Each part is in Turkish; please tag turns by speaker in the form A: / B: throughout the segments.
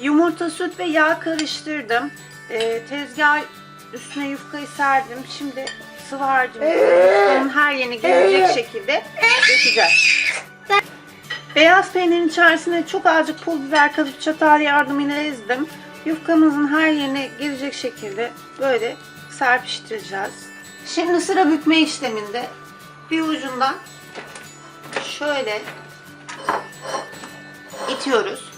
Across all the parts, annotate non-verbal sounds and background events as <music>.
A: Yumurta, süt ve yağ karıştırdım. Ee, tezgah üstüne yufkayı serdim. Şimdi sıvı harcımızı her yerine gelecek şekilde dökeceğiz. Beyaz peynirin içerisine çok azıcık pul biber katıp çatal yardımıyla ezdim. Yufkamızın her yerine gelecek şekilde böyle serpiştireceğiz. Şimdi sıra bükme işleminde bir ucundan şöyle itiyoruz.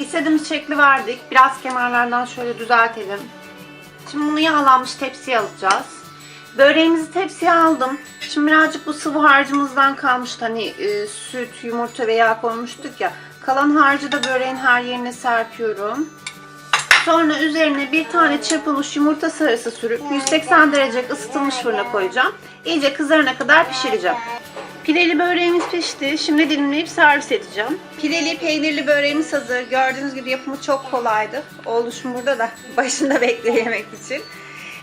A: İstediğimiz şekli verdik. Biraz kenarlardan şöyle düzeltelim. Şimdi bunu yağlanmış tepsiye alacağız. Böreğimizi tepsiye aldım. Şimdi birazcık bu sıvı harcımızdan kalmıştı. Hani e, süt, yumurta ve yağ koymuştuk ya. Kalan harcı da böreğin her yerine serpiyorum. Sonra üzerine bir tane çırpılmış yumurta sarısı sürüp 180 derece ısıtılmış fırına koyacağım. İyice kızarana kadar pişireceğim. Pileli böreğimiz pişti. Şimdi dilimleyip servis edeceğim. Pileli peynirli böreğimiz hazır. Gördüğünüz gibi yapımı çok kolaydı. Oğluşum burada da <laughs> başında bekliyor yemek için.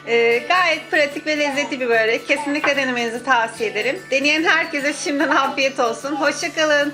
A: Ee, gayet pratik ve lezzetli bir börek. Kesinlikle denemenizi tavsiye ederim. Deneyen herkese şimdiden afiyet olsun. Hoşçakalın.